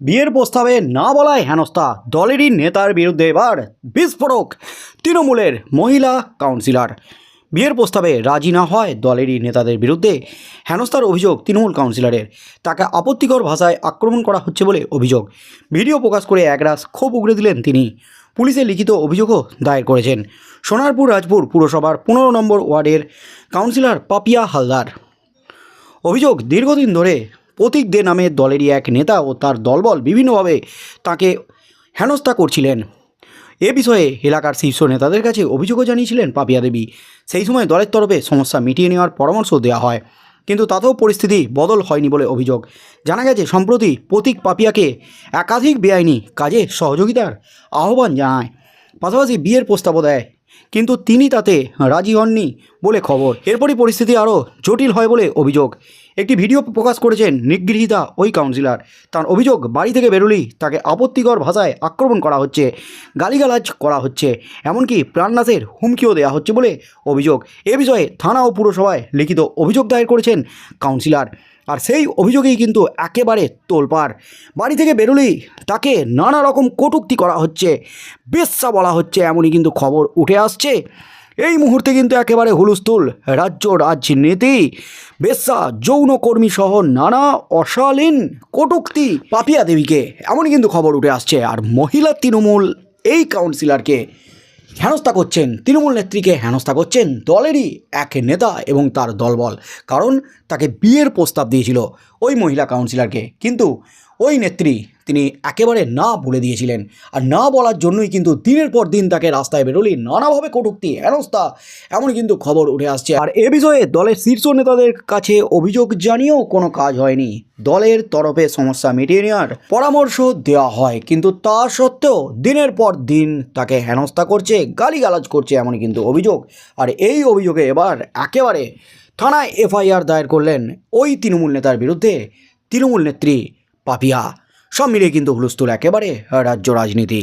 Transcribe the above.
বিয়ের প্রস্তাবে না বলায় হেনস্থা। দলেরই নেতার বিরুদ্ধে এবার বিস্ফোরক। তৃণমূলের মহিলা কাউন্সিলর। বিয়ের প্রস্তাবে রাজি না হয় দলেরই নেতাদের বিরুদ্ধে হেনস্থার অভিযোগ তৃণমূল কাউন্সিলরের। তাকে আপত্তিকর ভাষায় আক্রমণ করা হচ্ছে বলে অভিযোগ। ভিডিও প্রকাশ করে একরাশ ক্ষোভ উগড়ে দিলেন তিনি। পুলিশে লিখিত অভিযোগও দায়ের করেছেন। সোনারপুর রাজপুর পুরসভার পনেরো নম্বর ওয়ার্ডের কাউন্সিলর পাপিয়া হালদার। অভিযোগ দীর্ঘদিন ধরে প্রতীক দে নামে দলেরই এক নেতা ও তার দলবল বিভিন্নভাবে তাকে হেনস্থা করছিলেন। এ বিষয়ে এলাকার শীর্ষ নেতাদের কাছে অভিযোগও জানিয়েছিলেন পাপিয়া দেবী। সেই সময় দলের তরফে সমস্যা মিটিয়ে নেওয়ার পরামর্শ দেওয়া হয়, কিন্তু তাতেও পরিস্থিতি বদল হয়নি বলে অভিযোগ। জানা গেছে, সম্প্রতি প্রতীক পাপিয়াকে একাধিক বেআইনি কাজে সহযোগিতার আহ্বান জানায়। পাশাপাশি বিয়ের প্রস্তাবও দেয়। কিন্তু তিনি তাতে রাজি হননি বলে খবর। এরপরই পরিস্থিতি আরও জটিল হয় বলে অভিযোগ। একটি ভিডিও প্রকাশ করেছেন নিগৃহীতা ওই কাউন্সিলর। তার অভিযোগ, বাড়ি থেকে বেরোলেই তাকে আপত্তিকর ভাষায় আক্রমণ করা হচ্ছে, গালিগালাজ করা হচ্ছে, এমনকি প্রাণনাশের হুমকিও দেওয়া হচ্ছে বলে অভিযোগ। এ বিষয়ে থানা ও পুরসভায় লিখিত অভিযোগ দায়ের করেছেন কাউন্সিলর। আর সেই অভিযোগেই কিন্তু একেবারে তোলপাড়। বাড়ি থেকে বেরোলেই তাকে নানা রকম কটূক্তি করা হচ্ছে, বেশ্যা বলা হচ্ছে এমনই কিন্তু খবর উঠে আসছে। এই মুহূর্তে কিন্তু একেবারে হুলুস্থুল রাজ্য রাজনীতি, বেশ্যা যৌনকর্মী সহ নানা অশালীন কটূক্তি পাপিয়া দেবীকে, এমনই কিন্তু খবর উঠে আসছে। আর মহিলা তৃণমূল, এই কাউন্সিলরকে হেনস্থা করছেন। তৃণমূল নেত্রীকে হেনস্থা করছেন দলেরই এক নেতা এবং তার দলবল, কারণ তাকে বিয়ের প্রস্তাব দিয়েছিল ওই মহিলা কাউন্সিলরকে। কিন্তু ওই নেত্রী তিনি একেবারে না বলে দিয়েছিলেন। আর না বলার জন্যই কিন্তু দিনের পর দিন তাকে রাস্তায় বেরোলি নানাভাবে কটূক্তি, হেনস্থা এমন কিন্তু খবর উঠে আসছে। আর এ বিষয়ে দলের শীর্ষ নেতাদের কাছে অভিযোগ জানিয়েও কোনো কাজ হয়নি। দলের তরফে সমস্যা মিটিয়ে নেওয়ার পরামর্শ দেওয়া হয়, কিন্তু তা সত্ত্বেও দিনের পর দিন তাকে হেনস্থা করছে, গালিগালাজ করছে এমনই কিন্তু অভিযোগ। আর এই অভিযোগে এবার একেবারে থানায় এফআইআর দায়ের করলেন ওই তৃণমূল নেতার বিরুদ্ধে তৃণমূল নেত্রী পাপিয়া। সব মিলিয়ে কিন্তু হুলস্থুল একেবারে রাজ্য রাজনীতি।